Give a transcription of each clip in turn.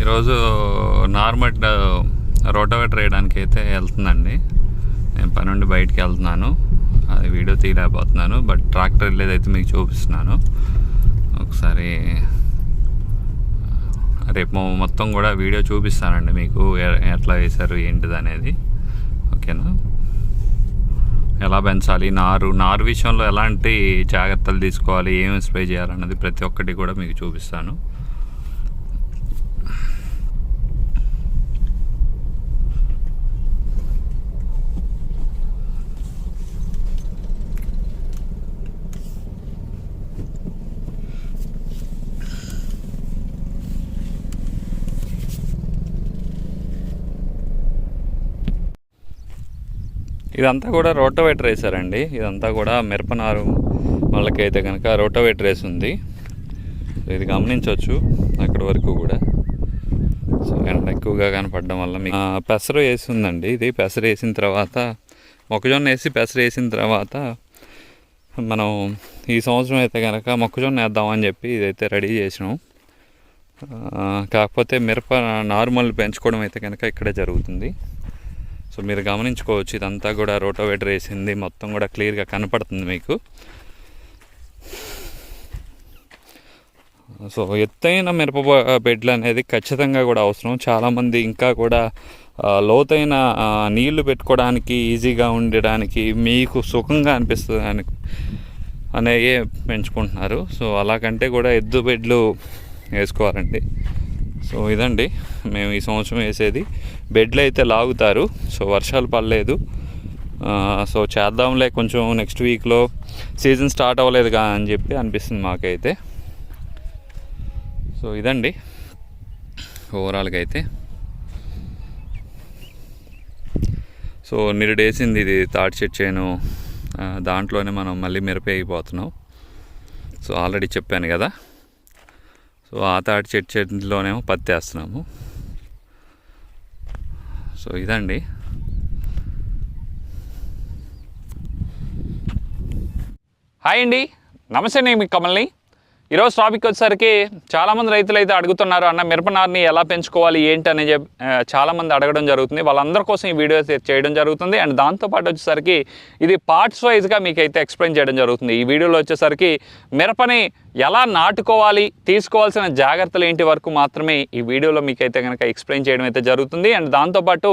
ఈరోజు normal rotavator వేయడానికి అయితే వెళ్తుందండి. నేను పని నుండి బయటికి వెళ్తున్నాను. అది వీడియో తీయలేకపోతున్నాను బట్ ట్రాక్టర్ లేదైతే మీకు చూపిస్తున్నాను. ఒకసారి రేపు మొత్తం కూడా వీడియో చూపిస్తానండి మీకు ఎ- ఎట్లా వేశారు ఏంటిది అనేది. ఓకేనా? ఎలా పెంచాలి నారు నారు విషయంలో ఎలాంటి జాగ్రత్తలు తీసుకోవాలి ఏమి స్ప్రే చేయాలన్నది ప్రతి ఒక్కటి కూడా మీకు చూపిస్తాను. ఇదంతా కూడా రోటోవేటర్ వేసారండి ఇదంతా కూడా మిరపనారు వాళ్ళకైతే కనుక రోటోవేటర్ వేసి ఉంది ఇది గమనించవచ్చు అక్కడి వరకు కూడా. సో ఎండ ఎక్కువగా కనపడడం వల్ల మీకు పెసరు వేసి ఉందండి ఇది పెసరు వేసిన తర్వాత మొక్కజొన్న వేసి పెసరు వేసిన తర్వాత మనం ఈ సంవత్సరం అయితే కనుక మొక్కజొన్న వేద్దామని చెప్పి ఇదైతే రెడీ చేసినాం. కాకపోతే మిరప నార్మల్ పెంచుకోవడం అయితే కనుక ఇక్కడే జరుగుతుంది. సో మీరు గమనించుకోవచ్చు ఇదంతా కూడా రోటోవేటర్ వేసింది. మొత్తం కూడా క్లియర్గా కనపడుతుంది మీకు. సో ఎత్తైన మిరప బెడ్లు అనేది ఖచ్చితంగా కూడా అవసరం. చాలామంది ఇంకా కూడా లోతైన నీళ్ళు పెట్టుకోవడానికి ఈజీగా ఉండడానికి మీకు సుఖంగా అనిపిస్తుంది అని అనేవి పెంచుకుంటున్నారు. సో అలాగంటే కూడా ఎద్దు బెడ్లు వేసుకోవాలండి. సో ఇదండి మేము ఈ సంవత్సరం వేసేది. బెడ్లు అయితే లాగుతారు సో వర్షాలు పడలేదు. సో చేద్దాంలే కొంచెం నెక్స్ట్ వీక్లో సీజన్ స్టార్ట్ అవ్వలేదుగా అని చెప్పి అనిపిస్తుంది మాకైతే. సో ఇదండి ఓవరాల్గా అయితే. సో నిరుడేసింది ఇది తాటి చెట్టు చేను దాంట్లోనే మనం మళ్ళీ మిరప అయిపోతున్నాం. సో ఆల్రెడీ చెప్పాను కదా. సో ఆ తాటి చెట్టు చెట్లోనేమో పత్తి వేస్తున్నాము. సో ఇదండి. హాయ్ అండి. నమస్తే నేను మీ కమల్ని. ఈరోజు టాపిక్ వచ్చేసరికి చాలామంది రైతులు అయితే అడుగుతున్నారు అన్న మిరపనారుని ఎలా పెంచుకోవాలి? ఏంటి? అని చెప్పి చాలామంది అడగడం జరుగుతుంది. వాళ్ళందరి కోసం ఈ వీడియో చేయడం జరుగుతుంది. అండ్ దాంతోపాటు వచ్చేసరికి ఇది పార్ట్స్ వైజ్గా మీకు అయితే ఎక్స్ప్లెయిన్ చేయడం జరుగుతుంది. ఈ వీడియోలో వచ్చేసరికి మిరపని ఎలా నాటుకోవాలి తీసుకోవాల్సిన జాగ్రత్తలు ఏంటి వరకు మాత్రమే ఈ వీడియోలో మీకైతే కనుక ఎక్స్ప్లెయిన్ చేయడం అయితే జరుగుతుంది. అండ్ దాంతోపాటు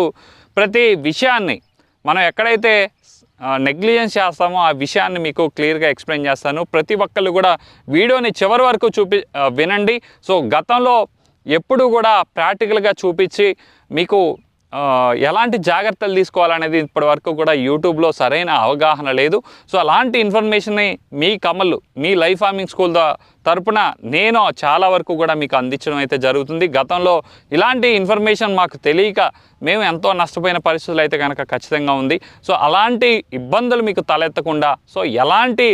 ప్రతి విషయాన్ని మనం ఎక్కడైతే నెగ్లిజెన్స్ చేస్తామో ఆ విషయాన్ని మీకు క్లియర్గా ఎక్స్ప్లెయిన్ చేస్తాను. ప్రతి ఒక్కళ్ళు కూడా వీడియోని చివరి వరకు చూపి వినండి. సో గతంలో ఎప్పుడు కూడా ప్రాక్టికల్గా చూపించి మీకు ఎలాంటి జాగ్రత్తలు తీసుకోవాలనేది ఇప్పటి వరకు కూడా యూట్యూబ్లో సరైన అవగాహన లేదు. సో అలాంటి ఇన్ఫర్మేషన్ని మీ కమలు మీ లైఫ్ ఫార్మింగ్ స్కూల్ తరపున నేను చాలా వరకు కూడా మీకు అందించడం అయితే జరుగుతుంది. గతంలో ఇలాంటి ఇన్ఫర్మేషన్ మాకు తెలియక మేము ఎంతో నష్టపోయిన పరిస్థితులు అయితే కనుక ఖచ్చితంగా ఉంది. సో అలాంటి ఇబ్బందులు మీకు తలెత్తకుండా సో ఎలాంటి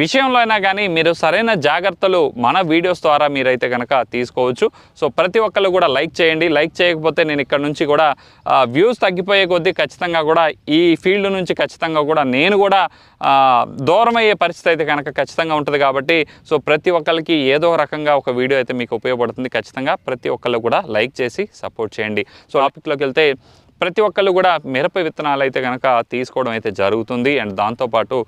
విషయంలో అయినా కానీ మీరు సరైన జాగ్రత్తలు మన వీడియోస్ ద్వారా మీరైతే కనుక తీసుకోవచ్చు. సో ప్రతి ఒక్కళ్ళు కూడా లైక్ చేయండి. లైక్ చేయకపోతే నేను ఇక్కడ నుంచి కూడా వ్యూస్ తగ్గిపోయే కొద్దీ ఖచ్చితంగా కూడా ఈ ఫీల్డ్ నుంచి ఖచ్చితంగా కూడా నేను కూడా దూరమయ్యే దూరం అయ్యే పరిస్థితి అయితే కనుక ఖచ్చితంగా ఉంటుంది కాబట్టి సో ప్రతి ఒక్కరికి ఏదో రకంగా ఒక వీడియో అయితే మీకు ఉపయోగపడుతుంది. ఖచ్చితంగా ప్రతి ఒక్కళ్ళు కూడా లైక్ చేసి సపోర్ట్ చేయండి. సో టాపిక్లోకి వెళ్తే ప్రతి ఒక్కళ్ళు కూడా మిరప విత్తనాలు అయితే కనుక తీసుకోవడం అయితే జరుగుతుంది. అండ్ దాంతోపాటు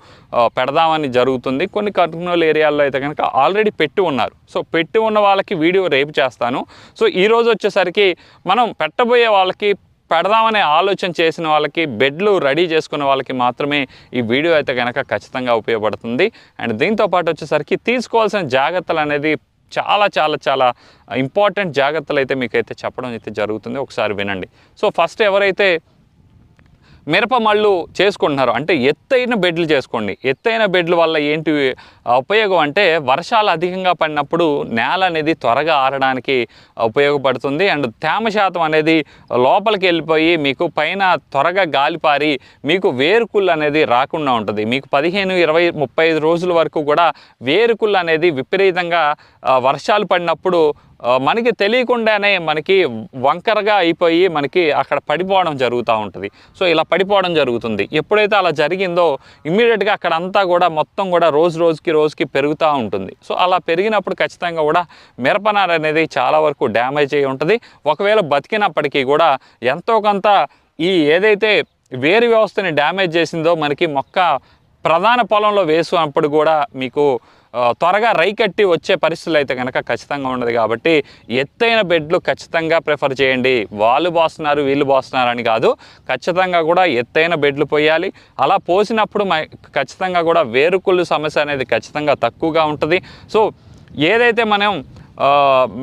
పెడదామని జరుగుతుంది. కొన్ని కర్నూలు ఏరియాల్లో అయితే కనుక ఆల్రెడీ పెట్టి ఉన్నారు. సో పెట్టి ఉన్న వాళ్ళకి వీడియో రేపు చేస్తాను. సో ఈ రోజు వచ్చేసరికి మనం పెట్టబోయే వాళ్ళకి పెడదామనే ఆలోచన చేసిన వాళ్ళకి బెడ్లు రెడీ చేసుకున్న వాళ్ళకి మాత్రమే ఈ వీడియో అయితే కనుక ఖచ్చితంగా ఉపయోగపడుతుంది. అండ్ దీంతో పాటు వచ్చేసరికి తీసుకోవాల్సిన జాగ్రత్తలు అనేది చాలా చాలా చాలా ఇంపార్టెంట్ జాగ్రత్తలు అయితే మీకైతే చెప్పడం అయితే జరుగుతుంది. ఒకసారి వినండి. సో ఫస్ట్ ఎవరైతే మిరప మళ్ళు చేసుకుంటున్నారు. అంటే ఎత్తైన బెడ్లు చేసుకోండి. ఎత్తైన బెడ్ల వల్ల ఏంటి ఉపయోగం అంటే వర్షాలు అధికంగా పడినప్పుడు నేల అనేది త్వరగా ఆరడానికి ఉపయోగపడుతుంది. అండ్ తేమ శాతం అనేది లోపలికి వెళ్ళిపోయి మీకు పైన త్వరగా గాలిపారి మీకు వేరుకుళ్ళు అనేది రాకుండా ఉంటుంది. మీకు పదిహేను ఇరవై ముప్పై రోజుల వరకు కూడా వేరుకుళ్ళు అనేది విపరీతంగా వర్షాలు పడినప్పుడు మనకి తెలియకుండానే మనకి వంకరగా అయిపోయి మనకి అక్కడ పడిపోవడం జరుగుతూ ఉంటుంది. సో ఇలా పడిపోవడం జరుగుతుంది. ఎప్పుడైతే అలా జరిగిందో ఇమ్మీడియట్గా అక్కడ అంతా కూడా మొత్తం కూడా రోజు రోజుకి రోజుకి పెరుగుతూ ఉంటుంది. సో అలా పెరిగినప్పుడు ఖచ్చితంగా కూడా మిరపనార అనేది చాలా వరకు డ్యామేజ్ అయి ఉంటుంది. ఒకవేళ బతికినప్పటికీ కూడా ఎంతో కొంత ఈ ఏదైతే వేరు వ్యవస్థని డ్యామేజ్ చేసిందో మనకి మొక్క ప్రధాన పొలంలో వేసినప్పుడు కూడా మీకు త్వరగా రై కట్టి వచ్చే పరిస్థితులు అయితే కనుక ఖచ్చితంగా ఉండదు కాబట్టి ఎత్తైన బెడ్లు ఖచ్చితంగా ప్రిఫర్ చేయండి. వాళ్ళు పోస్తున్నారు వీళ్ళు పోస్తున్నారు అని కాదు. ఖచ్చితంగా కూడా ఎత్తైన బెడ్లు పోయాలి. అలా పోసినప్పుడు ఖచ్చితంగా కూడా వేరుకుళ్ళు సమస్య అనేది ఖచ్చితంగా తక్కువగా ఉంటుంది. సో ఏదైతే మనం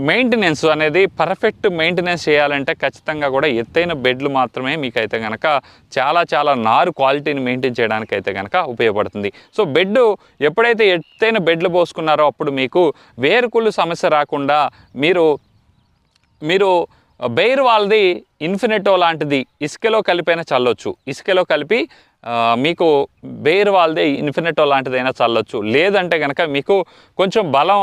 మెయింటెనెన్స్ అనేది పర్ఫెక్ట్ మెయింటెనెన్స్ చేయాలంటే ఖచ్చితంగా కూడా ఎత్తైన బెడ్లు మాత్రమే మీకైతే కనుక చాలా చాలా నారు క్వాలిటీని మెయింటైన్ చేయడానికి అయితే కనుక ఉపయోగపడుతుంది. సో బెడ్ ఎప్పుడైతే ఎత్తైన బెడ్లు పోసుకున్నారో అప్పుడు మీకు వేరుకుళ్ళు సమస్య రాకుండా మీరు మీరు బెయిర్ వాళ్ళది ఇన్ఫినిటో లాంటిది ఇసుకలో కలిపైనా చల్లొచ్చు. ఇసుకలో కలిపి మీకు బెయిర్ వాళ్ళది ఇన్ఫినిటో లాంటిదైనా చల్లొచ్చు. లేదంటే కనుక మీకు కొంచెం బలం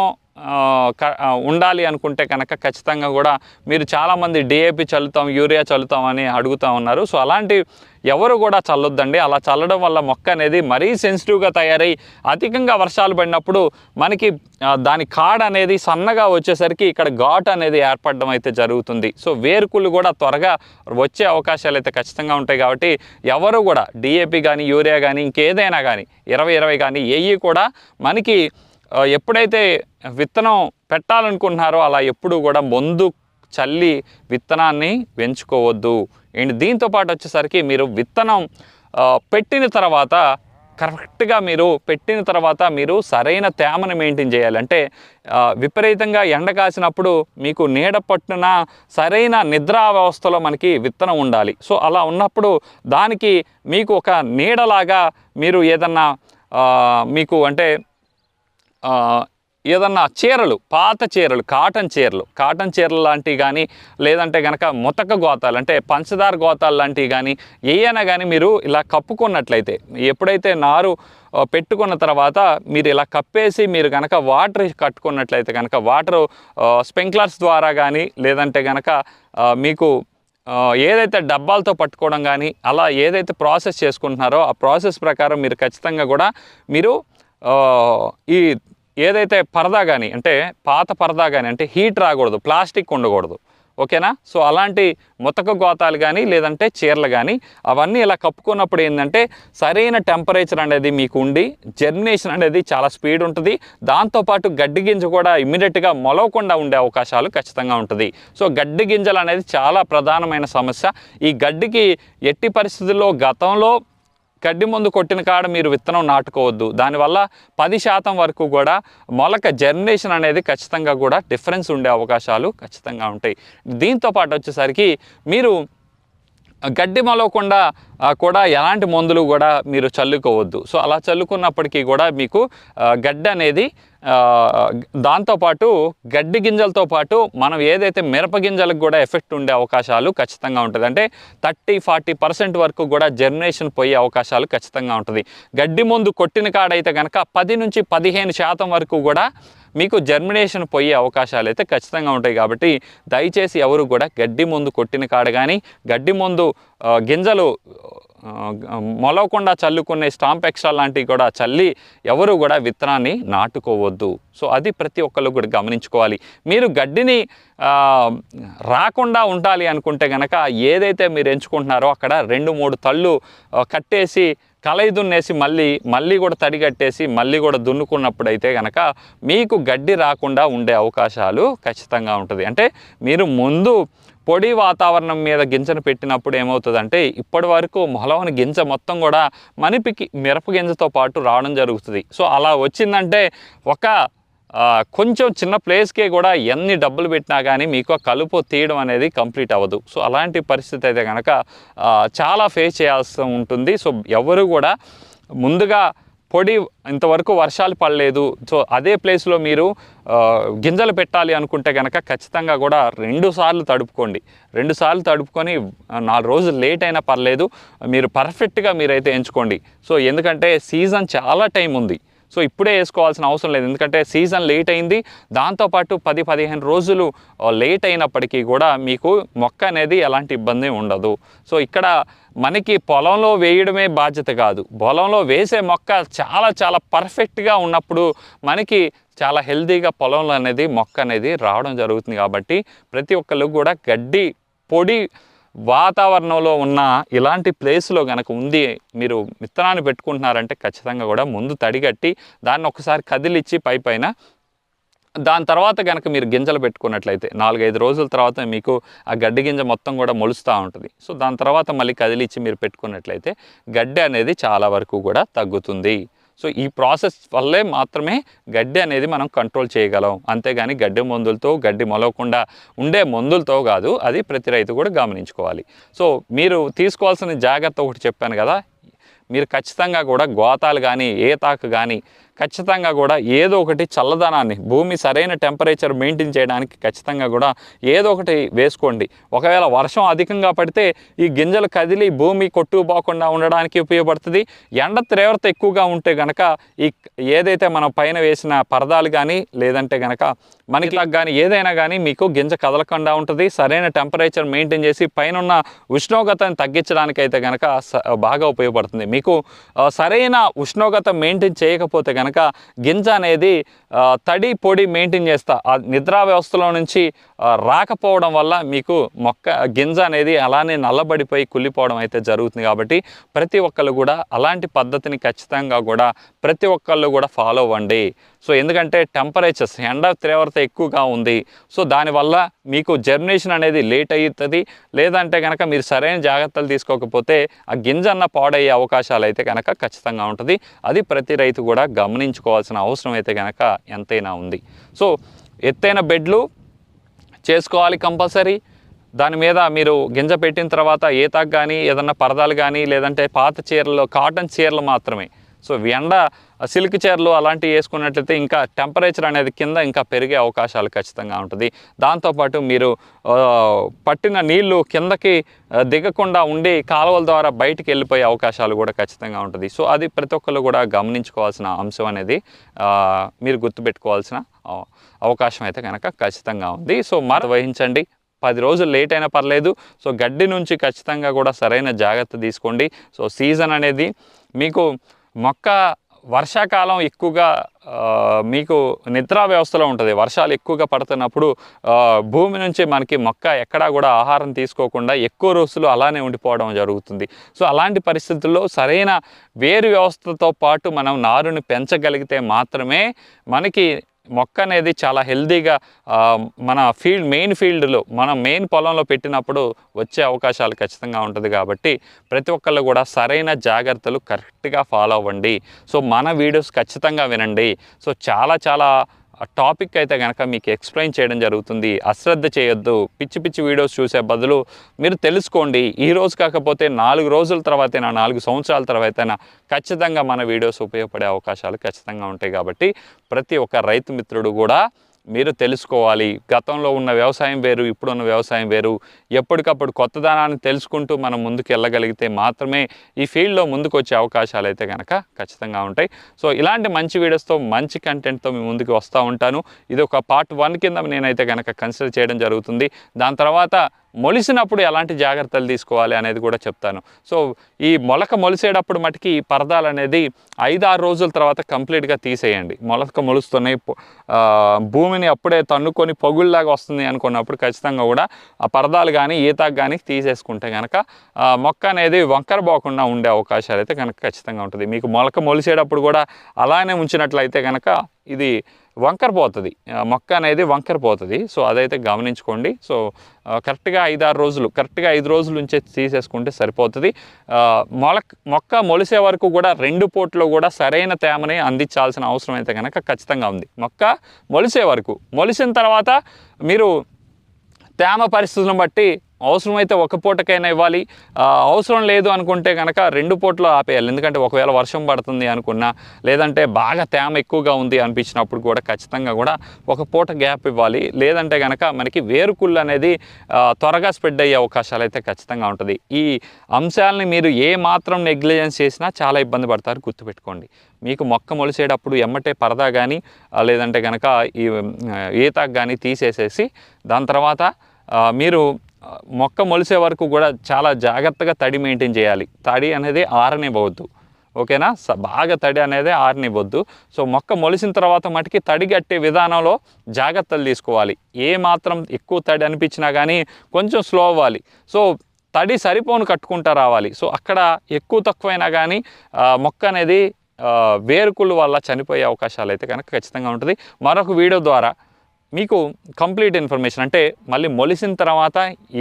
ఉండాలి అనుకుంటే కనుక ఖచ్చితంగా కూడా మీరు చాలామంది డిఏపి చల్లుతాం యూరియా చల్లుతాం అని అడుగుతూ ఉన్నారు. సో అలాంటి ఎవరు కూడా చల్లొద్దండి. అలా చల్లడం వల్ల మొక్క అనేది మరీ సెన్సిటివ్గా తయారై అధికంగా వర్షాలు పడినప్పుడు మనకి దాని కాడ అనేది సన్నగా వచ్చేసరికి ఇక్కడ ఘాట్ అనేది ఏర్పడడం అయితే జరుగుతుంది. సో వేరుకులు కూడా త్వరగా వచ్చే అవకాశాలు అయితే ఖచ్చితంగా ఉంటాయి కాబట్టి ఎవరు కూడా డిఏపి కానీ యూరియా కానీ ఇంకేదైనా కానీ ఇరవై ఇరవై కానీ ఏవి కూడా మనకి ఎప్పుడైతే విత్తనం పెట్టాలనుకుంటున్నారో అలా ఎప్పుడు కూడా ముందు చల్లి విత్తనాన్ని పెంచుకోవద్దు. అండ్ దీంతో పాటు వచ్చేసరికి మీరు విత్తనం పెట్టిన తర్వాత కరెక్ట్గా మీరు పెట్టిన తర్వాత మీరు సరైన తేమను మెయింటైన్ చేయాలి. అంటే విపరీతంగా ఎండ కాసినప్పుడు మీకు నీడ పట్టున సరైన నిద్రా వ్యవస్థలో మనకి విత్తనం ఉండాలి. సో అలా ఉన్నప్పుడు దానికి మీకు ఒక నీడలాగా మీరు ఏదన్నా మీకు అంటే ఏదన్నా చీరలు పాత చీరలు కాటన్ చీరలు కాటన్ చీరలు లాంటివి కానీ లేదంటే కనుక ముతక గోతాలు అంటే పంచదార గోతాలు లాంటివి కానీ ఏయైనా కానీ మీరు ఇలా కప్పుకున్నట్లయితే ఎప్పుడైతే నారు పెట్టుకున్న తర్వాత మీరు ఇలా కప్పేసి మీరు కనుక వాటర్ కట్టుకున్నట్లయితే కనుక వాటర్ స్ప్రింక్లర్స్ ద్వారా కానీ లేదంటే కనుక మీకు ఏదైతే డబ్బాలతో పట్టుకోవడం కానీ అలా ఏదైతే ప్రాసెస్ చేసుకుంటున్నారో ఆ ప్రాసెస్ ప్రకారం మీరు ఖచ్చితంగా కూడా మీరు ఈ ఏదైతే పరదా కానీ అంటే పాత పరదా కానీ అంటే హీట్ రాకూడదు ప్లాస్టిక్ ఉండకూడదు. ఓకేనా? సో అలాంటి ముతక గోతాలు కానీ లేదంటే చీరలు కానీ అవన్నీ ఇలా కప్పుకున్నప్పుడు ఏంటంటే సరైన టెంపరేచర్ అనేది మీకు ఉండి జర్మినేషన్ అనేది చాలా స్పీడ్ ఉంటుంది. దాంతోపాటు గడ్డి గింజ కూడా ఇమ్మీడియట్గా మొలవకుండా ఉండే అవకాశాలు ఖచ్చితంగా ఉంటుంది. సో గడ్డి గింజలు అనేది చాలా ప్రధానమైన సమస్య. ఈ గడ్డికి ఎట్టి పరిస్థితుల్లో గతంలో గడ్డి ముందు కొట్టిన కాడ మీరు విత్తనం నాటుకోవద్దు. దానివల్ల పది శాతం వరకు కూడా మొలక జర్మినేషన్ అనేది ఖచ్చితంగా కూడా డిఫరెన్స్ ఉండే అవకాశాలు ఖచ్చితంగా ఉంటాయి. దీంతో పాటు వచ్చేసరికి మీరు గడ్డి మొలవకుండా కూడా ఎలాంటి మందులు కూడా మీరు చల్లుకోవద్దు. సో అలా చల్లుకున్నప్పటికీ కూడా మీకు గడ్డి అనేది దాంతోపాటు గడ్డి గింజలతో పాటు మనం ఏదైతే మిరప గింజలకు కూడా ఎఫెక్ట్ ఉండే అవకాశాలు ఖచ్చితంగా ఉంటుంది. అంటే థర్టీ ఫార్టీ పర్సెంట్ వరకు కూడా జర్నేషన్ పోయే అవకాశాలు ఖచ్చితంగా ఉంటుంది. గడ్డి మందు కొట్టిన కాడైతే కనుక పది నుంచి పదిహేను శాతం వరకు కూడా మీకు జర్మినేషన్ పోయే అవకాశాలు అయితే ఖచ్చితంగా ఉంటాయి కాబట్టి దయచేసి ఎవరు కూడా గడ్డి మందు కొట్టిన కాడ కానీ గడ్డి మందు గింజలు మొలవకుండా చల్లుకునే స్టాంప్ ఎక్స్ట్రా లాంటివి కూడా చల్లి ఎవరు కూడా విత్తనాన్ని నాటుకోవద్దు. సో అది ప్రతి ఒక్కళ్ళు కూడా గమనించుకోవాలి. మీరు గడ్డిని రాకుండా ఉండాలి అనుకుంటే కనుక ఏదైతే మీరు ఎంచుకుంటున్నారో అక్కడ రెండు మూడు తళ్ళు కట్టేసి కలయి దున్నేసి మళ్ళీ మళ్ళీ కూడా తడి కట్టేసి మళ్ళీ కూడా దున్నుకున్నప్పుడు అయితే కనుక మీకు గడ్డి రాకుండా ఉండే అవకాశాలు ఖచ్చితంగా ఉంటుంది. అంటే మీరు ముందు పొడి వాతావరణం మీద గింజను పెట్టినప్పుడు ఏమవుతుందంటే ఇప్పటి వరకు మొలవని గింజ మొత్తం కూడా మనిపికి మిరప గింజతో పాటు రావడం జరుగుతుంది. సో అలా వచ్చిందంటే ఒక కొంచెం చిన్న ప్లేస్కే కూడా ఎన్ని డబ్బులు పెట్టినా కానీ మీకు ఆ కలుపు తీయడం అనేది కంప్లీట్ అవ్వదు. సో అలాంటి పరిస్థితి అయితే కనుక చాలా ఫేస్ చేయాల్సి ఉంటుంది. సో ఎవరు కూడా ముందుగా పొడి ఇంతవరకు వర్షాలు పడలేదు. సో అదే ప్లేస్లో మీరు గింజలు పెట్టాలి అనుకుంటే కనుక ఖచ్చితంగా కూడా రెండు సార్లు తడుపుకోండి. రెండు సార్లు తడుపుకొని నాలుగు రోజులు లేట్ అయినా పర్లేదు. మీరు పర్ఫెక్ట్గా మీరైతే ఎంచుకోండి. సో ఎందుకంటే సీజన్ చాలా టైం ఉంది. సో ఇప్పుడే వేసుకోవాల్సిన అవసరం లేదు. ఎందుకంటే సీజన్ లేట్ అయింది. దాంతోపాటు పది పదిహేను రోజులు లేట్ అయినప్పటికీ కూడా మీకు మొక్క అనేది ఎలాంటి ఇబ్బంది ఉండదు. సో ఇక్కడ మనకి పొలంలో వేయడమే బాధ్యత కాదు. పొలంలో వేసే మొక్క చాలా చాలా పర్ఫెక్ట్గా ఉన్నప్పుడు మనకి చాలా హెల్తీగా పొలంలో అనేది మొక్క అనేది రావడం జరుగుతుంది కాబట్టి ప్రతి ఒక్కళ్ళు కూడా గడ్డి పొడి వాతావరణంలో ఉన్న ఇలాంటి ప్లేస్లో కనుక ఉంది మీరు విత్తనాన్ని పెట్టుకుంటున్నారంటే ఖచ్చితంగా కూడా ముందు తడిగట్టి దాన్ని ఒకసారి కదిలిచ్చి పై పైన దాని తర్వాత కనుక మీరు గింజలు పెట్టుకున్నట్లయితే నాలుగైదు రోజుల తర్వాత మీకు ఆ గడ్డి గింజ మొత్తం కూడా మొలుస్తూ ఉంటుంది. సో దాని తర్వాత మళ్ళీ కదిలిచ్చి మీరు పెట్టుకున్నట్లయితే గడ్డి అనేది చాలా వరకు కూడా తగ్గుతుంది. సో ఈ ప్రాసెస్ వల్లే మాత్రమే గడ్డి అనేది మనం కంట్రోల్ చేయగలం. అంతేగాని గడ్డి మందులతో గడ్డి మొలవకుండా ఉండే మందులతో కాదు అది ప్రతి రైతు కూడా గమనించుకోవాలి. సో మీరు తీసుకోవాల్సిన జాగ్రత్త ఒకటి చెప్పాను కదా మీరు ఖచ్చితంగా కూడా గోతాలు కానీ ఏతాకు కానీ ఖచ్చితంగా కూడా ఏదో ఒకటి చల్లదనాన్ని భూమి సరైన టెంపరేచర్ మెయింటైన్ చేయడానికి ఖచ్చితంగా కూడా ఏదో ఒకటి వేసుకోండి. ఒకవేళ వర్షం అధికంగా పడితే ఈ గింజలు కదిలి భూమి కొట్టుకుపోకుండా ఉండడానికి ఉపయోగపడుతుంది. ఎండ తీవ్రత ఎక్కువగా ఉంటే గనక ఈ ఏదైతే మనం పైన వేసిన పరదాలు కానీ లేదంటే గనక మనకి కానీ ఏదైనా కానీ మీకు గింజ కదలకుండా ఉంటుంది. సరైన టెంపరేచర్ మెయింటైన్ చేసి పైన ఉన్న ఉష్ణోగ్రతను తగ్గించడానికి అయితే కనుక బాగా ఉపయోగపడుతుంది. మీకు సరైన ఉష్ణోగ్రత మెయింటైన్ చేయకపోతే కనుక గింజ అనేది తడి పొడి మెయింటైన్ చేస్తా. ఆ నిద్రా వ్యవస్థలో నుంచి రాకపోవడం వల్ల మీకు మొక్క గింజ అనేది అలానే నల్లబడిపోయి కుళ్ళిపోవడం అయితే జరుగుతుంది కాబట్టి ప్రతి ఒక్కళ్ళు కూడా అలాంటి పద్ధతిని ఖచ్చితంగా కూడా ప్రతి ఒక్కళ్ళు కూడా ఫాలో అవ్వండి. సో ఎందుకంటే టెంపరేచర్స్ ఎండ తీవ్రత ఎక్కువగా ఉంది. సో దానివల్ల మీకు జర్మినేషన్ అనేది లేట్ అవుతుంది లేదంటే కనుక మీరు సరైన జాగ్రత్తలు తీసుకోకపోతే ఆ గింజ అన్న పాడయ్యే అవకాశాలు అయితే కనుక ఖచ్చితంగా ఉంటుంది. అది ప్రతి రైతు కూడా గమనించుకోవాల్సిన అవసరం అయితే కనుక ఎంతైనా ఉంది. సో ఎత్తైన బెడ్లు చేసుకోవాలి కంపల్సరీ. దాని మీద మీరు గింజ పెట్టిన తర్వాత ఏతాకు కానీ ఏదన్నా పరదాలు కానీ లేదంటే పాత చీరలు కాటన్ చీరలు మాత్రమే. సో ఎండ సిల్క్ చీరలు అలాంటివి వేసుకున్నట్లయితే ఇంకా టెంపరేచర్ అనేది కింద ఇంకా పెరిగే అవకాశాలు ఖచ్చితంగా ఉంటుంది. దాంతోపాటు మీరు పట్టిన నీళ్ళు కిందకి దిగకుండా ఉండి కాలువల ద్వారా బయటికి వెళ్ళిపోయే అవకాశాలు కూడా ఖచ్చితంగా ఉంటుంది. సో అది ప్రతి ఒక్కళ్ళు కూడా గమనించుకోవాల్సిన అంశం అనేది మీరు గుర్తుపెట్టుకోవాల్సిన అవకాశం అయితే కనుక ఖచ్చితంగా ఉంది. సో మర వహించండి. పది రోజులు లేట్ అయినా పర్లేదు. సో గడ్డి నుంచి ఖచ్చితంగా కూడా సరైన జాగ్రత్త తీసుకోండి. సో సీజన్ అనేది మీకు మొక్క వర్షాకాలం ఎక్కువగా మీకు నిద్రా వ్యవస్థలో ఉంటుంది. వర్షాలు ఎక్కువగా పడుతున్నప్పుడు భూమి నుంచి మనకి మొక్క ఎక్కడా కూడా ఆహారం తీసుకోకుండా ఎక్కువ రోజులు అలానే ఉండిపోవడం జరుగుతుంది. సో అలాంటి పరిస్థితుల్లో సరైన వేరు వ్యవస్థతో పాటు మనం నారుని పెంచగలిగితే మాత్రమే మనకి మొక్క అనేది చాలా హెల్తీగా మన ఫీల్డ్ మెయిన్ ఫీల్డ్లో మనం మెయిన్ పొలంలో పెట్టినప్పుడు వచ్చే అవకాశాలు ఖచ్చితంగా ఉంటుంది కాబట్టి ప్రతి ఒక్కళ్ళు కూడా సరైన జాగ్రత్తలు కరెక్ట్గా ఫాలో అవ్వండి. సో మన వీడియోస్ ఖచ్చితంగా వినండి. సో చాలా చాలా టాపిక్ అయితే కనుక మీకు ఎక్స్ప్లెయిన్ చేయడం జరుగుతుంది. అశ్రద్ధ చేయొద్దు. పిచ్చి పిచ్చి వీడియోస్ చూసే బదులు మీరు తెలుసుకోండి. ఈ రోజు కాకపోతే నాలుగు రోజుల తర్వాతైనా నాలుగు సంవత్సరాల తర్వాతైనా ఖచ్చితంగా మన వీడియోస్ ఉపయోగపడే అవకాశాలు ఖచ్చితంగా ఉంటాయి కాబట్టి ప్రతి ఒక్క రైతు మిత్రుడు కూడా మీరు తెలుసుకోవాలి. గతంలో ఉన్న వ్యవసాయం వేరు ఇప్పుడున్న వ్యవసాయం వేరు. ఎప్పటికప్పుడు కొత్తదనాన్ని తెలుసుకుంటూ మనం ముందుకు వెళ్ళగలిగితే మాత్రమే ఈ ఫీల్డ్లో ముందుకు వచ్చే అవకాశాలు అయితే కనుక ఖచ్చితంగా ఉంటాయి. సో ఇలాంటి మంచి వీడియోస్తో మంచి కంటెంట్తో మీ ముందుకు వస్తూ ఉంటాను. ఇది ఒక పార్ట్ వన్ కింద నేనైతే కనుక కన్సిడర్ చేయడం జరుగుతుంది. దాని తర్వాత మొలిసినప్పుడు ఎలాంటి జాగ్రత్తలు తీసుకోవాలి అనేది కూడా చెప్తాను. సో ఈ మొలక మొలిసేటప్పుడు మటుకి ఈ పరదాలు అనేది ఐదు ఆరు రోజుల తర్వాత కంప్లీట్గా తీసేయండి. మొలక మొలుస్తున్నాయి భూమిని అప్పుడే తన్నుకొని పొగుల్లాగా వస్తుంది అనుకున్నప్పుడు ఖచ్చితంగా కూడా ఆ పరదాలు కానీ ఈతాకు కానీ తీసేసుకుంటే కనుక మొక్క అనేది వంకర పోకుండా ఉండే అవకాశాలు అయితే కనుక ఖచ్చితంగా ఉంటుంది. మీకు మొలక మొలిసేటప్పుడు కూడా అలానే ఉంచినట్లయితే కనుక ఇది వంకర పోతుంది. మొక్క అనేది వంకర పోతుంది. సో అదైతే గమనించుకోండి. సో కరెక్ట్గా ఐదు ఆరు రోజులు కరెక్ట్గా ఐదు రోజుల నుంచే తీసేసుకుంటే సరిపోతుంది. ఆ, మొలక మొక్క మొలిసే వరకు కూడా రెండు పూటలో కూడా సరైన తేమని అందించాల్సిన అవసరం అయితే కనుక ఖచ్చితంగా ఉంది. మొక్క మొలిసే వరకు మొలిసిన తర్వాత మీరు తేమ పరిస్థితులను బట్టి అవసరమైతే ఒక పూటకైనా ఇవ్వాలి. అవసరం లేదు అనుకుంటే కనుక రెండు పూటలు ఆపేయాలి. ఎందుకంటే ఒకవేళ వర్షం పడుతుంది అనుకున్నా లేదంటే బాగా తేమ ఎక్కువగా ఉంది అనిపించినప్పుడు కూడా ఖచ్చితంగా కూడా ఒక పూట గ్యాప్ ఇవ్వాలి. లేదంటే కనుక మనకి వేరుకుళ్ళు అనేది త్వరగా స్ప్రెడ్ అయ్యే అవకాశాలు అయితే ఖచ్చితంగా ఉంటుంది. ఈ అంశాలని మీరు ఏ మాత్రం నెగ్లిజెన్స్ చేసినా చాలా ఇబ్బంది పడతారు. గుర్తుపెట్టుకోండి. మీకు మొక్క మొలిసేటప్పుడు ఎమ్మటే పరదా కానీ లేదంటే కనుక ఈ ఈతాకు కానీ తీసేసేసి దాని తర్వాత మీరు మొక్క మొలిసే వరకు కూడా చాలా జాగ్రత్తగా తడి మెయింటైన్ చేయాలి. తడి అనేది ఆరనివ్వద్దు ఓకేనా? స- బాగా తడి అనేది ఆరనివ్వద్దు సో మొక్క మొలిసిన తర్వాత మటుకి తడి కట్టే విధానంలో జాగ్రత్తలు తీసుకోవాలి. ఏ మాత్రం ఎక్కువ తడి అనిపించినా కానీ కొంచెం స్లో అవ్వాలి. సో తడి సరిపోను కట్టుకుంటా రావాలి. సో అక్కడ ఎక్కువ తక్కువైనా కానీ మొక్క అనేది వేరుకుళ్ళు వల్ల చనిపోయే అవకాశాలు అయితే కనుక ఖచ్చితంగా ఉంటుంది. మరొక వీడియో ద్వారా మీకు కంప్లీట్ ఇన్ఫర్మేషన్ అంటే మళ్ళీ మొలిసిన తర్వాత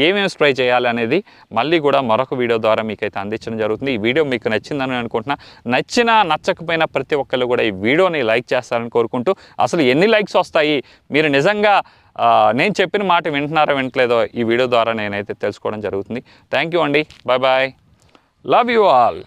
ఏమేమి స్ప్రే చేయాలి అనేది మళ్ళీ కూడా మరొక వీడియో ద్వారా మీకైతే అందించడం జరుగుతుంది. ఈ వీడియో మీకు నచ్చిందని అనుకుంటున్నా. నచ్చినా నచ్చకపోయినా ప్రతి ఒక్కళ్ళు కూడా ఈ వీడియోని లైక్ చేస్తారని కోరుకుంటూ అసలు ఎన్ని లైక్స్ వస్తాయి? మీరు నిజంగా నేను చెప్పిన మాట వింటున్నారా వింటలేదో ఈ వీడియో ద్వారా నేనైతే తెలుసుకోవడం జరుగుతుంది. థ్యాంక్ యూ అండి. Bye bye love you all